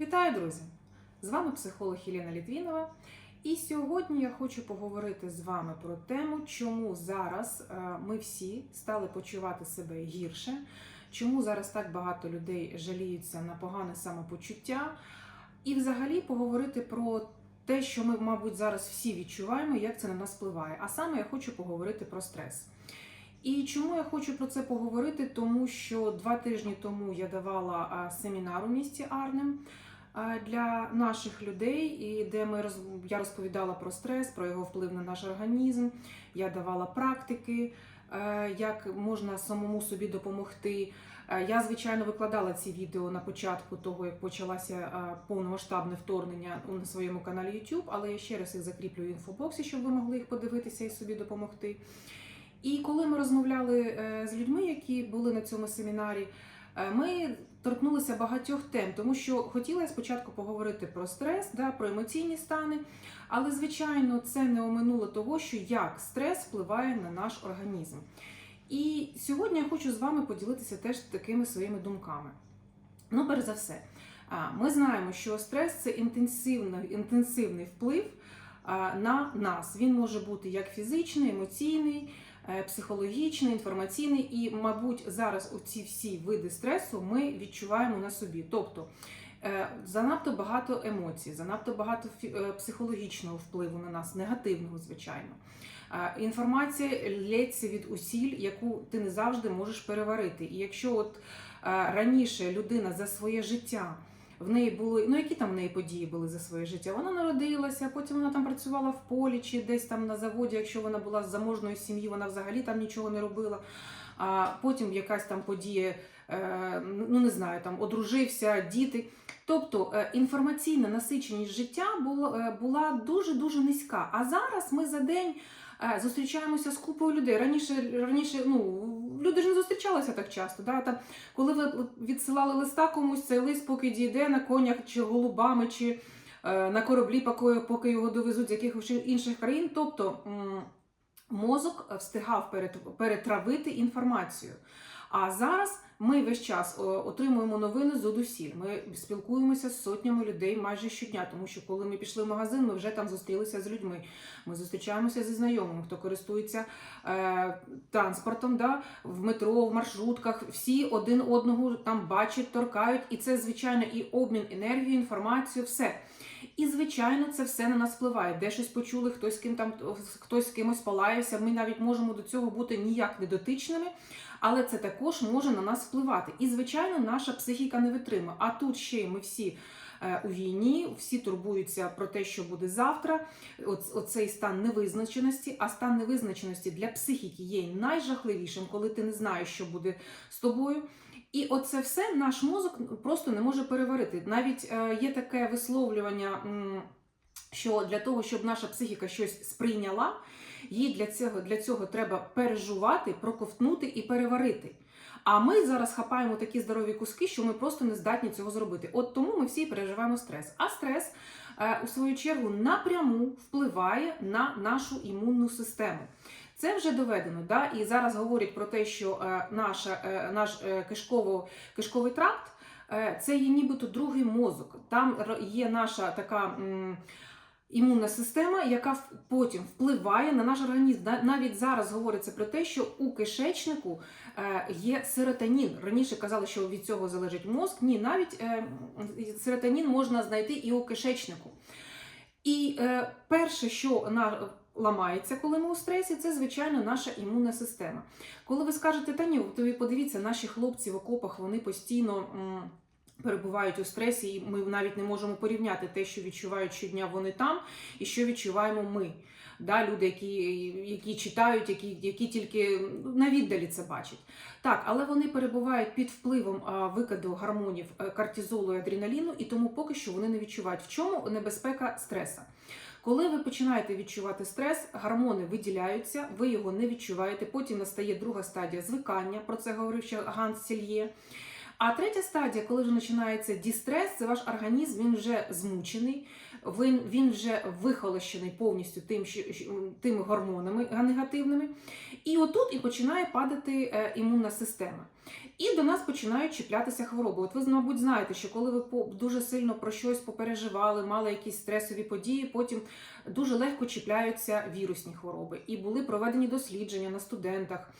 Вітаю, друзі! З вами психолог Єлена Літвінова. І сьогодні я хочу поговорити з вами про тему, чому зараз е, ми всі стали почувати себе гірше, чому зараз так багато людей жаліються на погане самопочуття, і взагалі поговорити про те, що ми, мабуть, зараз всі відчуваємо, як це на нас впливає. А саме я хочу поговорити про стрес. І чому я хочу про це поговорити? Тому що два тижні тому я давала семінар у місті Арнем для наших людей, і де ми я розповідала про стрес, про його вплив на наш організм. Я давала практики, е, як можна самому собі допомогти. Е, Я, звичайно, викладала ці відео на початку того, як почалося е, повномасштабне вторгнення на своєму каналі YouTube, але я ще раз їх закріплю в інфобоксі, щоб ви могли їх подивитися і собі допомогти. І коли ми розмовляли з людьми, які були на цьому семінарі, ми торкнулися багатьох тем, тому що хотіла я спочатку поговорити про стрес, да, про емоційні стани, але звичайно це не оминуло того, що як стрес впливає на наш організм. І сьогодні я хочу з вами поділитися теж такими своїми думками. Ну, перш за все, ми знаємо, що стрес це інтенсивний, інтенсивний вплив на нас. Він може бути як фізичний, емоційний, психологічний, інформаційний, і, мабуть, зараз оці всі види стресу ми відчуваємо на собі. Тобто е, занадто багато емоцій, занадто багато е, психологічного впливу на нас, негативного, звичайно. Е, Інформація лється від усіль, яку ти не завжди можеш переварити. І якщо от е, раніше людина за своє життя в неї були, ну які там в неї події були за своє життя? Вона народилася, потім вона там працювала в полі чи десь там на заводі, якщо вона була з заможної сім'ї, вона взагалі там нічого не робила. А потім якась там подія, е, ну не знаю, там одружився, діти. Тобто е, інформаційна насиченість життя була, е, дуже дуже низька. А зараз ми за день зустрічаємося з купою людей. Раніше раніше ну люди ж не зустрічалися так часто. Да? Там, коли ви відсилали листа комусь, цей лист поки дійде на конях чи голубами, чи е, на кораблі, поки, поки його довезуть з якихось інших країн. Тобто мозок встигав перетравити інформацію. А зараз ми весь час отримуємо новини зодусіль. Ми спілкуємося з сотнями людей майже щодня, тому що коли ми пішли в магазин, ми вже там зустрілися з людьми. Ми зустрічаємося зі знайомими, хто користується е, транспортом, да, в метро, в маршрутках. Всі один одного там бачать, торкають, і це звичайно і обмін енергією, інформацією, все. І звичайно, це все на нас впливає. Де щось почули, хтось з ким там хтось з кимось палається. Ми навіть можемо до цього бути ніяк не дотичними, але це також може на нас впливати. І звичайно, наша психіка не витримує. А тут ще й ми всі. е, У війні всі турбуються про те, що буде завтра. Оц- Оцей стан невизначеності, а стан невизначеності для психіки є найжахливішим, коли ти не знаєш, що буде з тобою. І оце все наш мозок просто не може переварити. Навіть е, є таке висловлювання, що для того, щоб наша психіка щось сприйняла, їй для цього, для цього треба пережувати, проковтнути і переварити. А ми зараз хапаємо такі здорові куски, що ми просто не здатні цього зробити. От тому ми всі переживаємо стрес. А стрес, е, у свою чергу, напряму впливає на нашу імунну систему. Це вже доведено, да? і зараз говорять про те, що е, наша, е, наш е, кишково, кишковий тракт це є нібито другий мозок. Там є наша така. Імунна система, яка потім впливає на наш організм. Навіть зараз говориться про те, що у кишечнику є серотонін. Раніше казали, що від цього залежить мозк. Ні, навіть серотонін можна знайти і у кишечнику. І перше, що на, ламається, коли ми у стресі, це звичайно наша імунна система. Коли ви скажете, та ні, то ви подивіться, наші хлопці в окопах вони постійно. Перебувають у стресі, і ми навіть не можемо порівняти те, що відчувають щодня вони там, і що відчуваємо ми. Да, люди, які, які читають, які, які тільки на віддалі це бачать. Так, але вони перебувають під впливом викиду гормонів е, кортизолу і адреналіну, і тому поки що вони не відчувають. В чому небезпека стреса? Коли ви починаєте відчувати стрес, гормони виділяються, ви його не відчуваєте. Потім настає друга стадія звикання. Про це говорив ще Ганс Сільє. А третя стадія, коли вже починається дістрес, це ваш організм, він вже змучений, він, він вже вихолощений повністю тим, тими гормонами негативними. І отут і починає падати е, імунна система. І до нас починають чіплятися хвороби. От ви, мабуть, знаєте, що коли ви дуже сильно про щось попереживали, мали якісь стресові події, потім дуже легко чіпляються вірусні хвороби. І були проведені дослідження на студентах.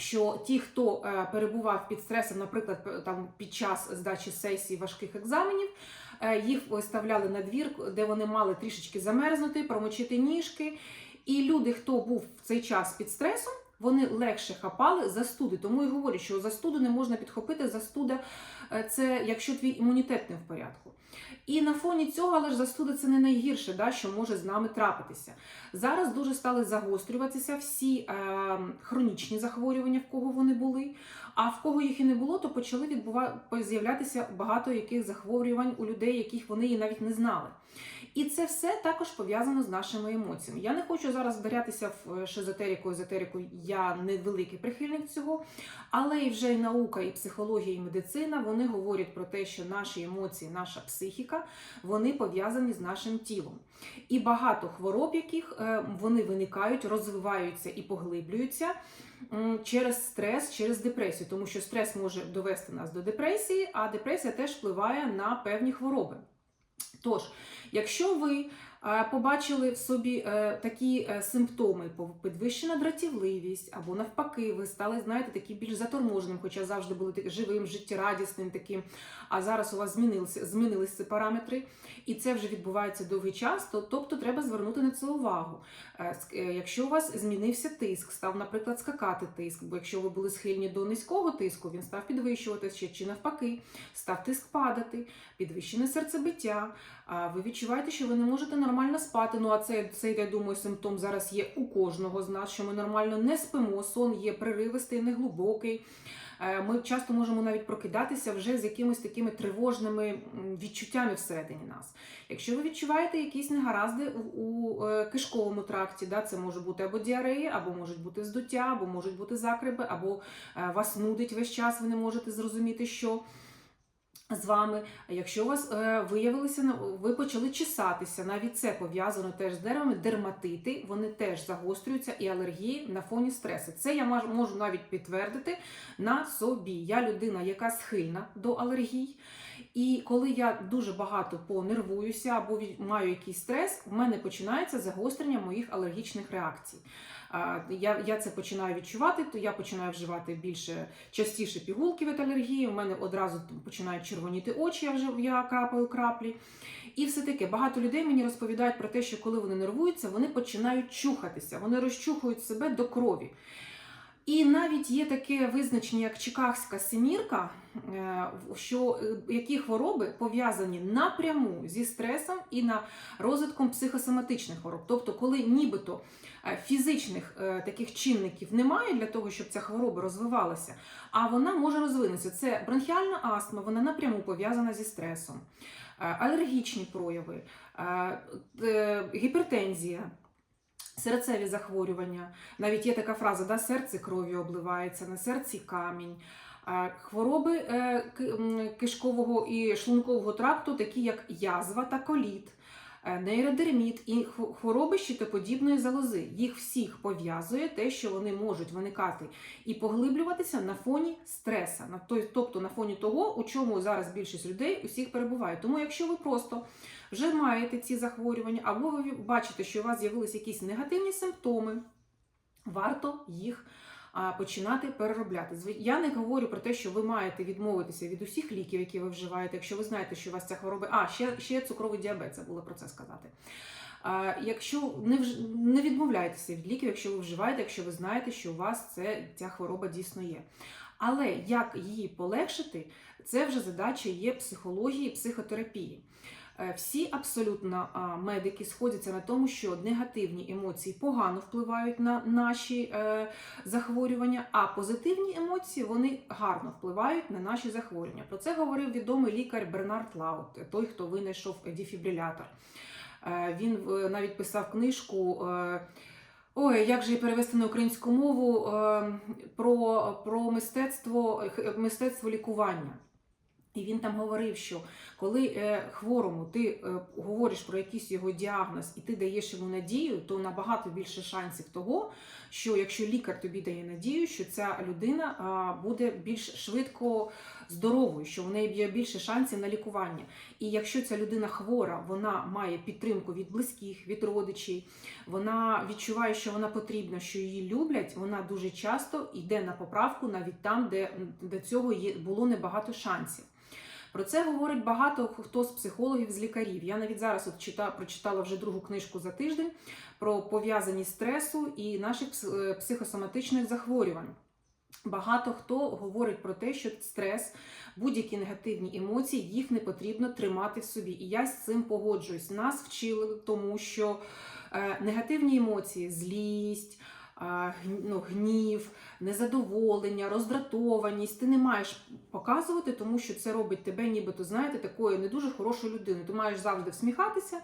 Що ті, хто е, перебував під стресом, наприклад, там під час здачі сесії важких екзаменів, е, їх виставляли на двір, де вони мали трішечки замерзнути, промочити ніжки. І люди, хто був в цей час під стресом, вони легше хапали застуди. Тому і говорять, що застуду не можна підхопити. Застуда е, це якщо твій імунітет не в порядку. І на фоні цього, але ж застуда це не найгірше, да, що може з нами трапитися. Зараз дуже стали загострюватися всі е, хронічні захворювання, в кого вони були. А в кого їх і не було, то почали відбува... з'являтися багато яких захворювань у людей, яких вони і навіть не знали. І це все також пов'язано з нашими емоціями. Я не хочу зараз вдарятися в е, шизотерику, езотерику, я не великий прихильник цього, але і вже і наука, і психологія, і медицина вони говорять про те, що наші емоції, наша психіка, вони пов'язані з нашим тілом. І багато хвороб, яких е, вони виникають, розвиваються і поглиблюються через стрес, через депресію, тому що стрес може довести нас до депресії, а депресія теж впливає на певні хвороби. Тож, якщо ви побачили в собі е, такі е, симптоми, підвищена дратівливість, або навпаки, ви стали, знаєте, такі більш заторможеним, хоча завжди були так- живим, життєрадісним таким, а зараз у вас змінилися, змінилися параметри, і це вже відбувається довгий час, то тобто треба звернути на це увагу. Е, Якщо у вас змінився тиск, став, наприклад, скакати тиск, бо якщо ви були схильні до низького тиску, він став підвищуватися, чи, навпаки, став тиск падати, підвищене серцебиття, ви відчуваєте, що ви не можете нормально спати. Ну а це, це я думаю, симптом зараз є у кожного з нас, що ми нормально не спимо, сон є преривистий, неглибокий. Е, Ми часто можемо навіть прокидатися вже з якимись такими тривожними відчуттями всередині нас. Якщо ви відчуваєте якісь негаразди у, е, кишковому тракті, да, це може бути або діарея, або можуть бути здуття, або можуть бути закрипи, або е, вас нудить весь час, ви не можете зрозуміти, що з вами. Якщо у вас е, виявилося, ви почали чесатися, навіть це пов'язано теж з деревами, дерматити, вони теж загострюються і алергії на фоні стресу. Це я можу навіть підтвердити на собі. Я людина, яка схильна до алергій. І коли я дуже багато понервуюся або маю якийсь стрес, в мене починається загострення моїх алергічних реакцій. Я, я це починаю відчувати, то я починаю вживати більше частіше пігулки від алергії. У мене одразу починають червоніти очі, я вже я капаю краплі. І все таке багато людей мені розповідають про те, що коли вони нервуються, вони починають чухатися, вони розчухують себе до крові. І навіть є таке визначення, як Чикагська семірка, е, що е, які хвороби пов'язані напряму зі стресом і на розвитком психосоматичних хвороб. Тобто, коли нібито е, фізичних таких чинників немає для того, щоб ця хвороба розвивалася, а вона може розвинутися. Це бронхіальна астма, вона напряму пов'язана зі стресом, алергічні прояви, гіпертензія. Серцеві захворювання, навіть є така фраза, да, серце кров'ю обливається, на серці камінь. Хвороби е, кишкового і шлункового тракту, такі як язва та коліт, нейродерміт і хвороби щитоподібної залози. Їх всіх пов'язує те, що вони можуть виникати і поглиблюватися на фоні стреса, тобто на фоні того, у чому зараз більшість людей усіх перебуває. Тому, якщо ви просто вже маєте ці захворювання, або ви бачите, що у вас з'явилися якісь негативні симптоми, варто їх починати переробляти. Я не говорю про те, що ви маєте відмовитися від усіх ліків, які ви вживаєте, якщо ви знаєте, що у вас ця хвороба. А, ще, ще цукровий діабет, забула про це сказати. А, Якщо не вж... не відмовляйтеся від ліків, якщо ви вживаєте, якщо ви знаєте, що у вас це, ця хвороба дійсно є. Але як її полегшити, це вже задача є психології, психотерапії. Е, Всі абсолютно медики сходяться на тому, що негативні емоції погано впливають на наші е, захворювання, а позитивні емоції вони гарно впливають на наші захворювання. Про це говорив відомий лікар Бернард Лаут, той, хто винайшов дефібрилятор. Е, Він навіть писав книжку. Ой, як же її перевести на українську мову про, про мистецтво, мистецтво лікування. І він там говорив, що коли е, хворому ти е, говориш про якийсь його діагноз і ти даєш йому надію, то набагато більше шансів того, що якщо лікар тобі дає надію, що ця людина буде більш швидко здоровою, що в неї є більше шансів на лікування. І якщо ця людина хвора, вона має підтримку від близьких, від родичів, вона відчуває, що вона потрібна, що її люблять, вона дуже часто йде на поправку навіть там, де до цього було небагато шансів. Про це говорить багато хто з психологів, з лікарів. Я навіть зараз от чита, прочитала вже другу книжку за тиждень про пов'язаність стресу і наших е, психосоматичних захворювань. Багато хто говорить про те, що стрес, будь-які негативні емоції, їх не потрібно тримати в собі. І я з цим погоджуюсь. Нас вчили тому, що е, негативні емоції, злість, ну, гнів, незадоволення, роздратованість ти не маєш показувати, тому що це робить тебе, нібито, знаєте, такою не дуже хорошою людиною. Ти маєш завжди всміхатися,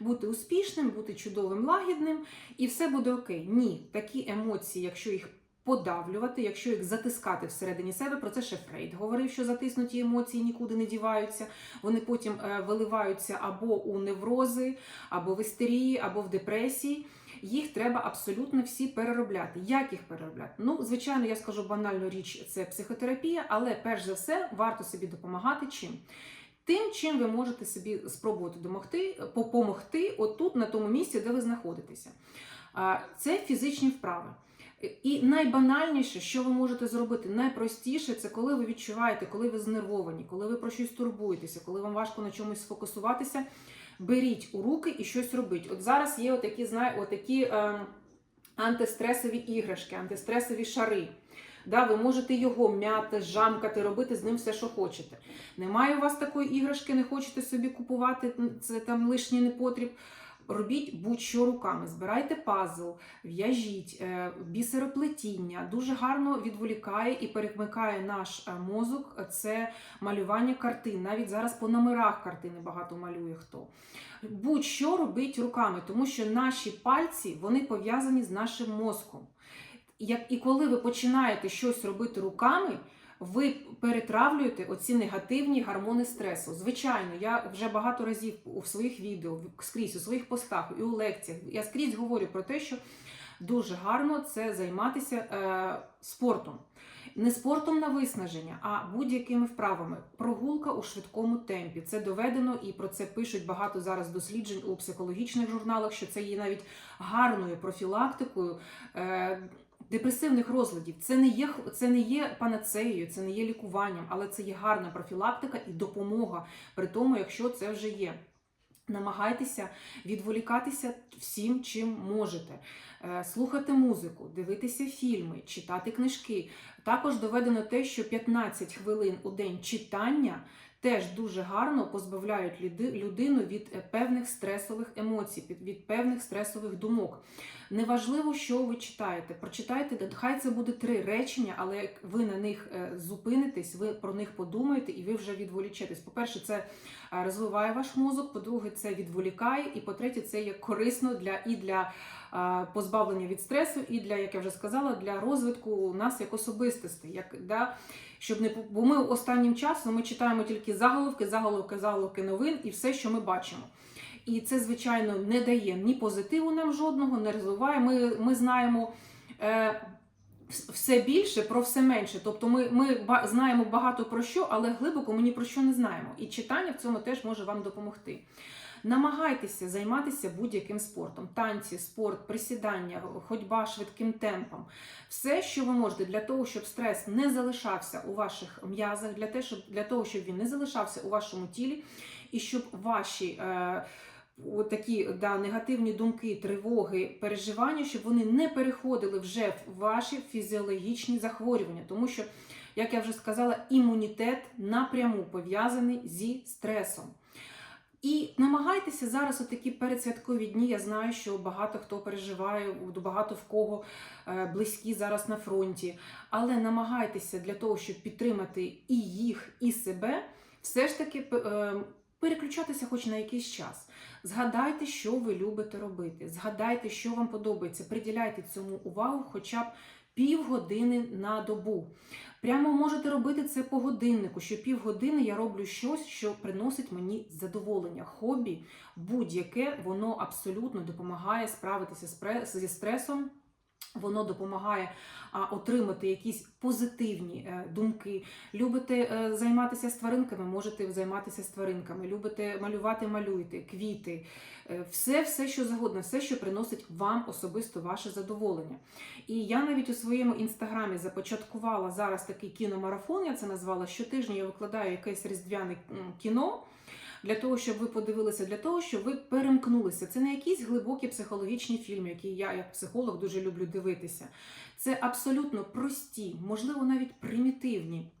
бути успішним, бути чудовим, лагідним, і все буде окей. Ні, такі емоції, якщо їх подавлювати, якщо їх затискати всередині себе, про це ще Фрейд говорив, що затиснуті емоції нікуди не діваються. Вони потім е, виливаються або у неврози, або в істерії, або в депресії. Їх треба абсолютно всі переробляти. Як їх переробляти? Ну, звичайно, я скажу банальну річ, це психотерапія, але перш за все варто собі допомагати чим? Тим, чим ви можете собі спробувати домогти, допомогти отут, на тому місці, де ви знаходитеся. Це фізичні вправи. І найбанальніше, що ви можете зробити, найпростіше, це коли ви відчуваєте, коли ви знервовані, коли ви про щось турбуєтеся, коли вам важко на чомусь сфокусуватися, беріть у руки і щось робіть. От зараз є отакі, знає, отакі е, антистресові іграшки, антистресові шари. Да, ви можете його м'яти, жамкати, робити з ним все, що хочете. Немає у вас такої іграшки, не хочете собі купувати, це там лишній непотріб. Робіть будь-що руками, збирайте пазл, в'яжіть, е, бісероплетіння. Дуже гарно відволікає і перемикає наш е, мозок. Це малювання картин. Навіть зараз по номерах картини багато малює хто. Будь-що робіть руками, тому що наші пальці вони пов'язані з нашим мозком. Як і коли ви починаєте щось робити руками, ви перетравлюєте оці негативні гормони стресу. Звичайно, я вже багато разів у своїх відео, скрізь у своїх постах і у лекціях я скрізь говорю про те, що дуже гарно це займатися е, спортом. Не спортом на виснаження, а будь-якими вправами. Прогулка у швидкому темпі. Це доведено і про це пишуть багато зараз досліджень у психологічних журналах, що це є навіть гарною профілактикою. Е, Депресивних розладів це не є це не є панацеєю, це не є лікуванням, але це є гарна профілактика і допомога при тому, якщо це вже є. Намагайтеся відволікатися всім, чим можете, Е, слухати музику, дивитися фільми, читати книжки. Також доведено те, що 15 хвилин у день читання теж дуже гарно позбавляють люди- людину від е, певних стресових емоцій, від- певних стресових думок. Неважливо, що ви читаєте. Прочитайте, хай це буде три речення, але ви на них е, зупинитесь, ви про них подумаєте і ви вже відволічетесь. По-перше, це е, розвиває ваш мозок. По-друге, це відволікає. І по-третє, це є корисно для і для позбавлення від стресу, і для, як я вже сказала, для розвитку нас як особистостей. Як, да, щоб не бо ми останнім часом ми читаємо тільки заголовки, заголовки, заголовки новин і все, що ми бачимо. І це, звичайно, не дає ні позитиву нам жодного, не розвиває. Ми, ми знаємо е, все більше про все менше. Тобто ми, ми знаємо багато про що, але глибоко ми ні про що не знаємо. І читання в цьому теж може вам допомогти. Намагайтеся займатися будь-яким спортом: танці, спорт, присідання, ходьба швидким темпом. Все, що ви можете для того, щоб стрес не залишався у ваших м'язах, для, того, щоб він не залишався у вашому тілі, і щоб ваші. Е, такі да, негативні думки, тривоги, переживання, щоб вони не переходили вже в ваші фізіологічні захворювання, тому що, як я вже сказала, імунітет напряму пов'язаний зі стресом. І намагайтеся зараз, у такі передсвяткові дні. Я знаю, що багато хто переживає, багато в кого е, близькі зараз на фронті. Але намагайтеся для того, щоб підтримати і їх, і себе, все ж таки е, переключатися хоч на якийсь час. Згадайте, що ви любите робити. Згадайте, що вам подобається. Приділяйте цьому увагу хоча б півгодини на добу. Прямо можете робити це по годиннику, що півгодини я роблю щось, що приносить мені задоволення. Хобі будь-яке, воно абсолютно допомагає справитися зі стресом. Воно допомагає отримати якісь позитивні е, думки. Любите е, займатися з тваринками, можете займатися з тваринками. Любите малювати, малюйте, квіти, е, все, все, що завгодно, все, що приносить вам особисто ваше задоволення. І я навіть у своєму інстаграмі започаткувала зараз такий кіномарафон. Я це назвала щотижня. Я викладаю якесь різдвяне кіно. Для того, щоб ви подивилися, для того, щоб ви перемкнулися. Це не якісь глибокі психологічні фільми, які я, як психолог, дуже люблю дивитися. Це абсолютно прості, можливо, навіть примітивні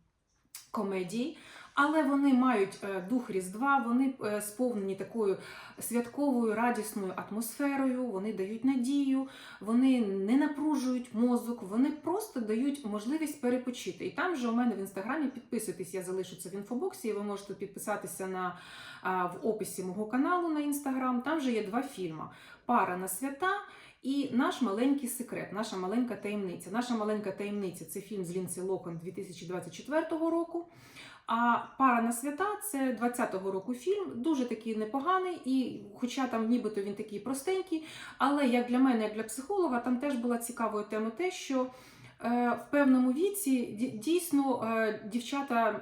комедії, але вони мають е, дух Різдва, вони е, сповнені такою святковою радісною атмосферою, вони дають надію, вони не напружують мозок, вони просто дають можливість перепочити. І там же у мене в інстаграмі підписуйтесь, я залишу це в інфобоксі, і ви можете підписатися на, в описі мого каналу на інстаграм. Там же є два фільми: Пара на свята. І наш маленький секрет, наша маленька таємниця. Наша маленька таємниця це фільм з Лінсі Лохан 2024 року. А пара на свята це 20-го року фільм, дуже такий непоганий, і хоча там нібито він такий простенький, але як для мене, як для психолога, там теж була цікавою тема те, що е, в певному віці дійсно е, дівчата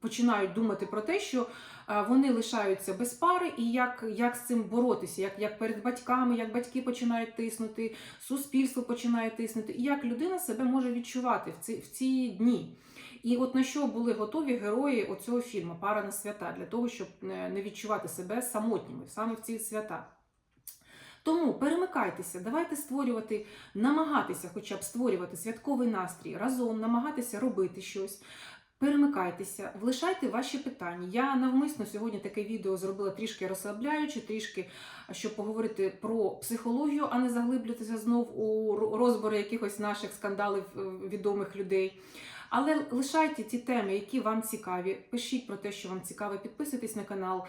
починають думати про те, що е, вони лишаються без пари, і як, як з цим боротися, як, як перед батьками, як батьки починають тиснути, суспільство починає тиснути, і як людина себе може відчувати в ці, в ці дні. І от на що були готові герої оцього фільму Пара на свята для того, щоб е, не відчувати себе самотніми саме в ці свята. Тому перемикайтеся, давайте створювати, намагатися, хоча б створювати святковий настрій разом, намагатися робити щось. Перемикайтеся, влишайте ваші питання. Я навмисно сьогодні таке відео зробила трішки розслабляючи, трішки щоб поговорити про психологію, а не заглиблюватися знов у розбори якихось наших скандалів е, відомих людей. Але лишайте ті теми, які вам цікаві. Пишіть про те, що вам цікаве, підписуйтесь на канал.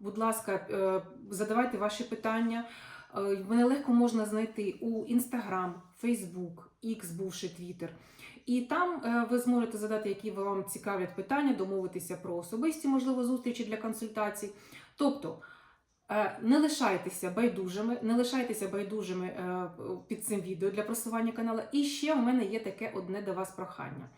Будь ласка, е, задавайте ваші питання. Е, Мене легко можна знайти у Instagram, Facebook, X, бувший Twitter. І там е, ви зможете задати, які вам цікавлять питання, домовитися про особисті, можливо, зустрічі для консультацій. Тобто е, не лишайтеся байдужими, не лишайтеся байдужими е, під цим відео для просування каналу. І ще у мене є таке одне до вас прохання.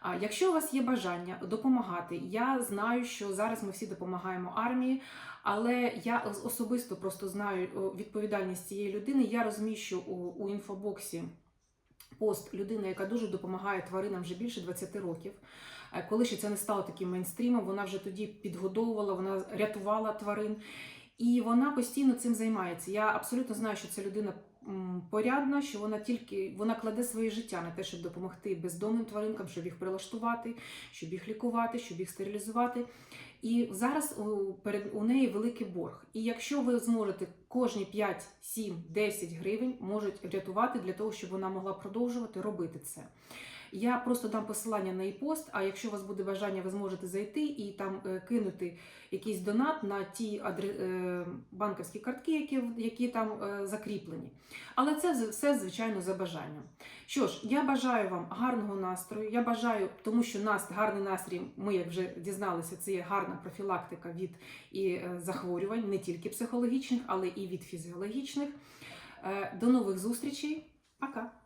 А якщо у вас є бажання допомагати, я знаю, що зараз ми всі допомагаємо армії, але я особисто просто знаю відповідальність цієї людини. Я розумію, що у, у інфобоксі пост людини, яка дуже допомагає тваринам вже більше 20 років. Е, Коли ще це не стало таким мейнстрімом, вона вже тоді підгодовувала, вона рятувала тварин. І вона постійно цим займається. Я абсолютно знаю, що ця людина порядна, що вона тільки вона кладе своє життя на те, щоб допомогти бездомним тваринкам, щоб їх прилаштувати, щоб їх лікувати, щоб їх стерилізувати. І зараз у, перед у неї великий борг. І якщо ви зможете кожні 5, 7, 10 гривень можуть врятувати для того, щоб вона могла продовжувати робити це. Я просто дам посилання на e-пост, а якщо у вас буде бажання, ви зможете зайти і там е, кинути якийсь донат на ті е, банківські картки, які, які там е, закріплені. Але це все, звичайно, за бажанням. Що ж, я бажаю вам гарного настрою. Я бажаю, тому що нас гарний настрій, ми як вже дізналися, це є гарна профілактика від і захворювань, не тільки психологічних, але і від фізіологічних. До нових зустрічей. Пока!